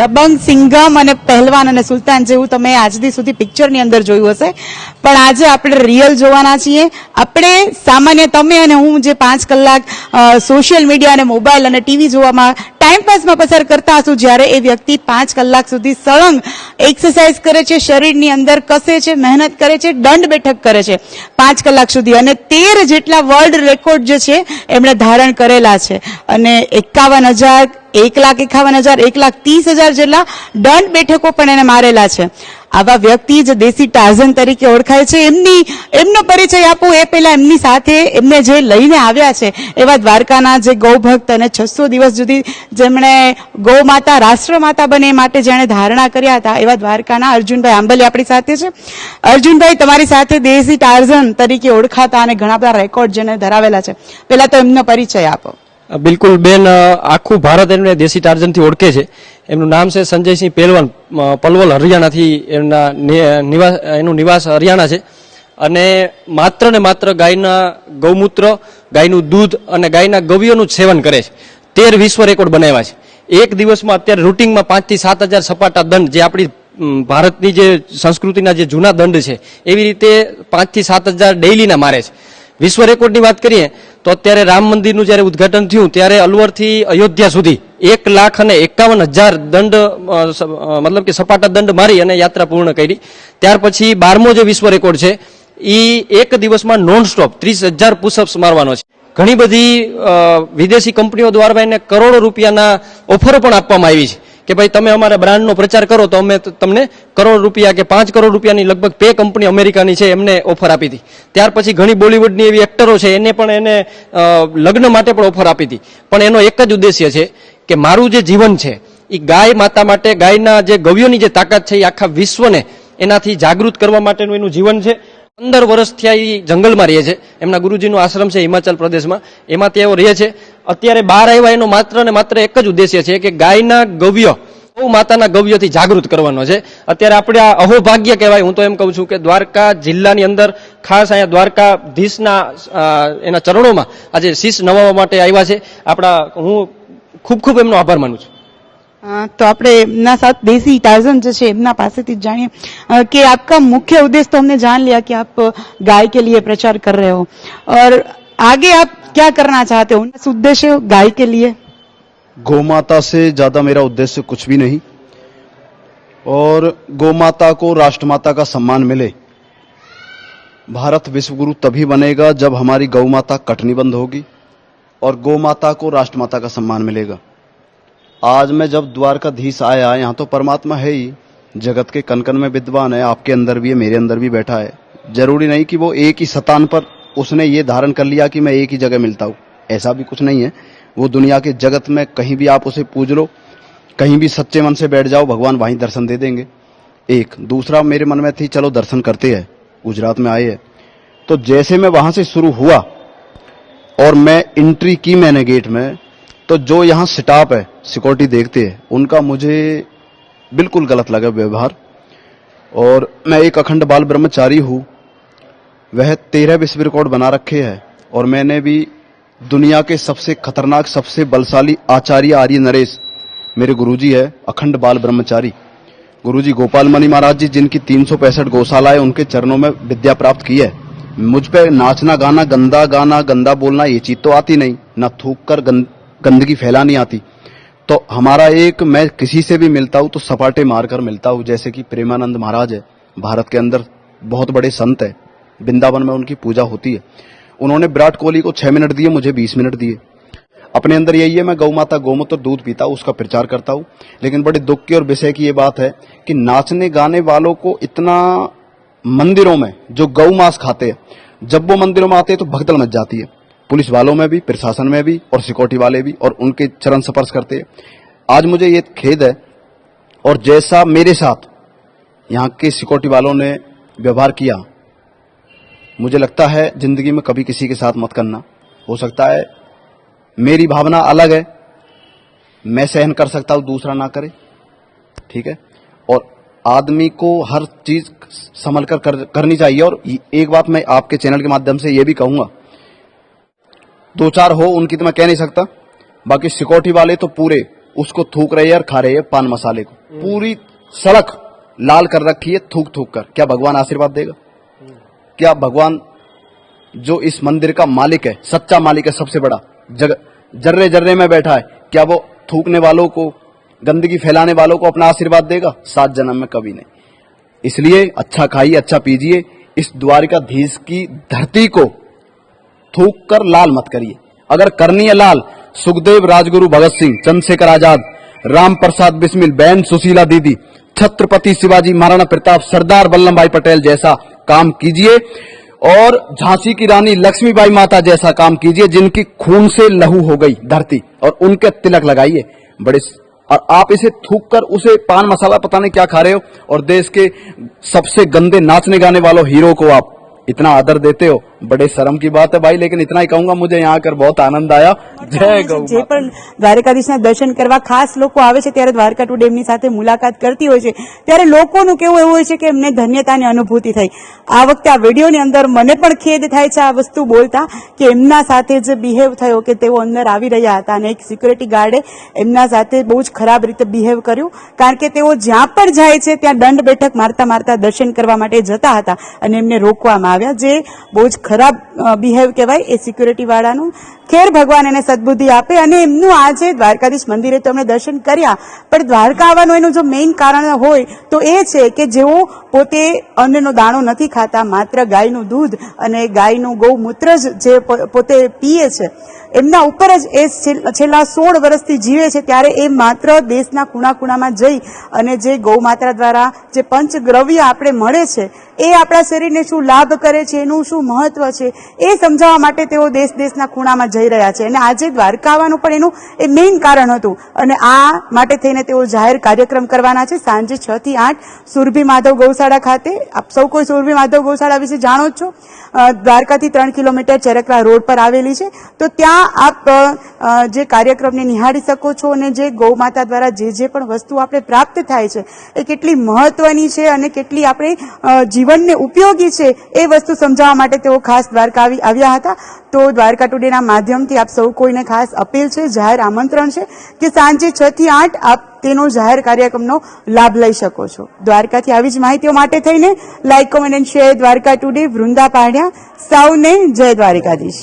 દબંગ, સિંઘમ અને પહેલવાન અને સુલતાન જેવું તમે આજથી સુધી પિક્ચરની અંદર જોયું હશે. પણ આજે આપણે રિયલ જોવાના છીએ. આપણે સામાન્ય તમે અને હું જે પાંચ કલાક સોશિયલ મીડિયા અને મોબાઈલ અને ટીવી જોવામાં ટાઈમ પાસમાં પસાર કરતા હશું, જ્યારે એ વ્યક્તિ પાંચ કલાક સુધી સળંગ એક્સરસાઇઝ કરે છે, શરીરની અંદર કસે છે, મહેનત કરે છે, દંડ બેઠક કરે છે. પાંચ કલાક સુધી અને તેર જેટલા વર્લ્ડ રેકોર્ડ જે છે, એમણે ધારણ કરેલા છે. અને એકાવન હજાર, એક લાખ એકાવન હજાર, એક લાખ ત્રીસ હજાર જેટલા દંડ બેઠકો પણ એને મારેલા છે. આવા વ્યક્તિ જે દેશી ટાર્ઝન તરીકે ઓળખાય છે. એમની, એમનો પરિચય આપો. એ પહેલા એમની સાથે એમને જે લઈને આવ્યા છે, એવા દ્વારકાના જે ગૌભક્ત અને છસો દિવસ સુધી જેમણે ગૌ માતા રાષ્ટ્રમાતા બને માટે જેણે ધારણા કર્યા હતા, એવા દ્વારકાના અર્જુનભાઈ આંબલી આપણી સાથે છે. અર્જુનભાઈ, તમારી સાથે દેશી ટાર્ઝન તરીકે ઓળખાતા અને ઘણા બધા રેકોર્ડ જેને ધરાવેલા છે. પહેલા તો એમનો પરિચય આપો. બિલકુલ બેન આખું ભારત એમને દેશી ટાર્જનથી ઓળખે છે. એમનું નામ છે સંજયસિંહ પહેલવાન પલવલ, હરિયાણાથી એમના નિવાસ એનું નિવાસ હરિયાણા છે. અને માત્ર ને માત્ર ગાયના ગૌમૂત્ર, ગાયનું દૂધ અને ગાયના ગવ્યોનું સેવન કરે છે. તેર વિશ્વ રેકોર્ડ બનાવ્યા છે. એક દિવસમાં અત્યારે રૂટિંગમાં પાંચથી સાત હજાર સપાટા દંડ જે આપણી ભારતની જે સંસ્કૃતિના જે જૂના દંડ છે, એવી રીતે પાંચથી સાત હજાર ડેઇલીના મારે છે. વિશ્વ રેકોર્ડની વાત કરીએ તો અત્યારે રામ મંદિરનું જ્યારે ઉદ્ઘાટન થયું, ત્યારે અલવરથી અયોધ્યા સુધી એક લાખ અને એકાવન હજાર દંડ મતલબ કે સપાટા દંડ મારી અને યાત્રા પૂર્ણ કરી. ત્યાર પછી બારમો જે વિશ્વ રેકોર્ડ છે એ એક દિવસમાં નોન સ્ટોપ ત્રીસ હજાર પુશઅપ્સ મારવાનો છે. ઘણી બધી વિદેશી કંપનીઓ દ્વારા એને કરોડો રૂપિયાના ઓફરો પણ આપવામાં આવી છે. કે ભાઈ તમે અમારા બ્રાન્ડનો પ્રચાર કરો તો અમે તમને કરોડ રૂપિયા કે પાંચ કરોડ રૂપિયાની લગભગ પે કંપની અમેરિકાની છે એમને ઓફર આપી હતી. ત્યાર પછી ઘણી બોલિવૂડની એવી એક્ટરો છે એને પણ એને લગ્ન માટે પણ ઓફર આપી હતી. પણ એનો એક જ ઉદ્દેશ્ય છે કે મારું જે જીવન છે એ ગાય માતા માટે, ગાયના જે ગવ્યોની જે તાકાત છે એ આખા વિશ્વને એનાથી જાગૃત કરવા માટેનું એનું જીવન છે. પંદર વર્ષથી આ જંગલમાં રહે છે. એમના ગુરુજીનો આશ્રમ છે હિમાચલ પ્રદેશમાં. એમાં તેઓ રહે છે. અત્યારે બહાર આવ્યા એનો માત્ર ને માત્ર એક જ ઉદ્દેશ્ય છે કે ગાયના ગવ્ય ગૌ માતાના ગવ્યથી જાગૃત કરવાનો છે. અત્યારે આપણે આ અહોભાગ્ય કહેવાય. હું તો એમ કહું છું કે દ્વારકા જિલ્લાની અંદર, ખાસ અહીંયા દ્વારકાધીશના એના ચરણોમાં આજે શીશ નવા માટે આવ્યા છે. આપણા, હું ખૂબ ખૂબ એમનો આભાર માનું છું. તો આપણે એમના સાથ દેશી તાઝન જે છે, એમના પાસેથી જ જાણીએ. કે આપકા મુખ્ય ઉદ્દેશ તો हमने जान लिया कि आप गाय के लिए प्रचार कर रहे हो और आगे आप क्या करना चाहते हो? उद्देश्य गाय के लिए? गौ माता से ज़्यादा मेरा उद्देश्य कुछ भी नहीं। और गौ माता को राष्ट्रमाता का सम्मान मिले। भारत विश्व गुरु तभी बनेगा जब हमारी गौ माता कटनी बंद होगी और गौ माता को राष्ट्रमाता का सम्मान मिलेगा। आज मैं जब द्वारकाधीश आया, यहाँ तो परमात्मा है ही। जगत के कन कन में विद्वान है, आपके अंदर भी है, मेरे अंदर भी बैठा है। ज़रूरी नहीं कि वो एक ही सतान पर उसने ये धारण कर लिया कि मैं एक ही जगह मिलता हूँ। ऐसा भी कुछ नहीं है। वो दुनिया के जगत में कहीं भी आप उसे पूज लो, कहीं भी सच्चे मन से बैठ जाओ, भगवान वहीं दर्शन दे देंगे। एक, दूसरा, मेरे मन में थी, चलो दर्शन करते हैं। गुजरात में आए हैं। तो जैसे मैं वहाँ से शुरू हुआ, और मैं एंट्री की मैंने गेट में तो जो यहाँ स्टाफ है सिक्योरिटी देखते हैं, उनका मुझे बिल्कुल गलत लगा व्यवहार। और मैं एक अखंड बाल ब्रह्मचारी हूँ वह तेरह विश्व रिकॉर्ड बना रखे हैं। और मैंने भी दुनिया के सबसे खतरनाक सबसे बलशाली आचार्य आर्य नरेश मेरे गुरुजी है अखंड बाल ब्रह्मचारी। गुरुजी गोपाल मणि महाराज जी जिनकी तीन सौ पैंसठ गौशाला है उनके चरणों में विद्या प्राप्त की है। मुझ पे नाचना गाना गंदा गाना गंदा बोलना ये चीज़ तो आती नहीं। ना थूक कर गंद, गंदगी फैलानी आती। तो हमारा एक मैं किसी से भी मिलता हूँ तो सपाटे मारकर मिलता हूँ जैसे कि प्रेमानंद महाराज है। भारत के अंदर बहुत बड़े संत है। वृंदावन में उनकी पूजा होती है। उन्होंने विराट कोहली को छह मिनट दिए, मुझे बीस मिनट दिए। अपने अंदर यही है, मैं गौ माता गौमूत्र दूध पीता हूँ उसका प्रचार करता हूँ। लेकिन बड़े दुख की और विषय की ये बात है कि नाचने, गाने वालों को इतना मंदिरों में जो गौ मांस खाते हैं, जब वो मंदिरों में आते हैं तो भगदड़ मच जाती है। पुलिस वालों में भी, प्रशासन में भी, और सिक्योरिटी वाले भी, और उनके चरण स्पर्श करते हैं। आज मुझे ये खेद है, और जैसा मेरे साथ यहाँ के सिक्योरिटी वालों ने व्यवहार किया मुझे लगता है ज़िंदगी में कभी किसी के साथ मत करना। हो सकता है मेरी भावना अलग है मैं सहन कर सकता हूँ दूसरा ना करे। ठीक है? और आदमी को हर चीज़ संभल कर, कर करनी चाहिए। और एक बात मैं आपके चैनल के माध्यम से ये भी कहूँगा। दो चार हो उनकी तो मैं कह नहीं सकता। बाकी सिक्योरिटी वाले तो पूरे उसको थूक रहे है और खा रहे है पान मसाले को। पूरी सड़क लाल कर रखी है थूक थूक कर। क्या भगवान आशीर्वाद देगा? क्या भगवान जो इस मंदिर का मालिक है, सच्चा मालिक है सबसे बड़ा? जग, जर्रे जर्रे में बैठा है, क्या वो थूकने वालों को, गंदगी फैलाने वालों को अपना आशीर्वाद देगा? सात जन्म में कभी नहीं। इसलिए अच्छा खाइए अच्छा पीजिए, इस द्वारिकाधीश की धरती को थूक कर लाल मत करिए। अगर करनी है लाल, सुखदेव राजगुरु भगत सिंह, चंद्रशेखर आज़ाद राम प्रसाद बिस्मिल, बहन सुशीला दीदी, छत्रपति शिवाजी महाराणा प्रताप, सरदार वल्लभ भाई पटेल जैसा काम कीजिए और झांसी की रानी लक्ष्मीबाई माता जैसा काम कीजिए, जिनकी खून से लहू हो गई धरती, और उनके तिलक लगाइए। बड़े और आप इसे थूक कर उसे पान मसाला पता नहीं क्या खा रहे हो, और देश के सबसे गंदे नाचने गाने वालों हीरो को आप इतना आदर देते हो। बड़े शर्म की बात है भाई, लेकिन इतना ही कहूँगा, मुझे यहाँ आकर बहुत आनंद आया। જે પણ દ્વારકાધીશના દર્શન કરવા ખાસ લોકો આવે છે ત્યારે દ્વારકા ટુ ડેમની સાથે મુલાકાત કરતી હોય છે ત્યારે લોકોનું કેવું એવું હોય છે કે એમને ધન્યતાની અનુભૂતિ થઈ. આ વખતે આ વિડીયોની અંદર મને પણ ખેદ થાય છે આ વસ્તુ બોલતા કે એમના સાથે જે બિહેવ થયો કે તેઓ અંદર આવી રહ્યા હતા અને એક સિક્યુરિટી ગાર્ડે એમના સાથે બહુ જ ખરાબ રીતે બિહેવ કર્યું કારણ કે તેઓ જ્યાં પણ જાય છે ત્યાં દંડ બેઠક મારતા મારતા દર્શન કરવા માટે જતા હતા અને એમને રોકવામાં આવ્યા. જે બહુ જ ખરાબ બિહેવ કહેવાય એ સિક્યુરિટી સિક્યુરિટીવાળાનું ખેર ભગવાન એને સદા સદબુદ્ધિ આપે અને એમનું આજે દ્વારકાધીશ મંદિરે તો એમણે દર્શન કર્યા. પણ દ્વારકા આવવાનું એનું જો મેઇન કારણ હોય તો એ છે કે જેઓ પોતે અન્નનો દાણો નથી ખાતા, માત્ર ગાયનું દૂધ અને ગાયનું ગૌમૂત્ર જ જે પોતે પીએ છે. એમના ઉપર જ એ છેલ્લા- સોળ વર્ષથી જીવે છે, ત્યારે એ માત્ર દેશના ખૂણા ખૂણામાં જઈ અને જે ગૌમાતા દ્વારા જે પંચગ્રવ્ય આપણે મળે છે, એ આપણા શરીરને શું લાભ કરે છે, એનું શું મહત્વ છે, એ સમજાવવા માટે તેઓ દેશ, દેશના ખૂણામાં જઈ રહ્યા છે. અને આજે દ્વારકા આવવાનું પણ એનું એ મેઇન કારણ હતું. અને આ માટે થઈને તેઓ જાહેર કાર્યક્રમ કરવાના છે. સાંજે છ થી આઠ સુરભી માધવ ગૌશાળા ખાતે. આપ સૌ કોઈ સુરભી માધવ ગૌશાળા વિશે જાણો જ છો. દ્વારકાથી ત્રણ કિલોમીટર ચરકરા રોડ પર આવેલી છે. તો ત્યાં આપ જે કાર્યક્રમને નિહાળી શકો છો અને જે ગૌ માતા દ્વારા જે જે પણ વસ્તુ આપણે પ્રાપ્ત થાય છે, એ કેટલી મહત્વની છે અને કેટલી આપણે જીવનને ઉપયોગી છે, એ વસ્તુ સમજાવવા માટે તેઓ ખાસ દ્વારકા આવી, આવ્યા હતા. તો દ્વારકા ટુડેના માધ્યમથી આપ સૌ કોઈને ખાસ અપીલ છે, જાહેર આમંત્રણ છે કે સાંજે છ થી આઠ આપ તેનો જાહેર કાર્યક્રમનો લાભ લઈ શકો છો. દ્વારકાથી આવી જ માહિતીઓ માટે થઈને like comment and share Dwarka today Vrinda પાડ્યા. સૌને જય દ્વારકાધીશ.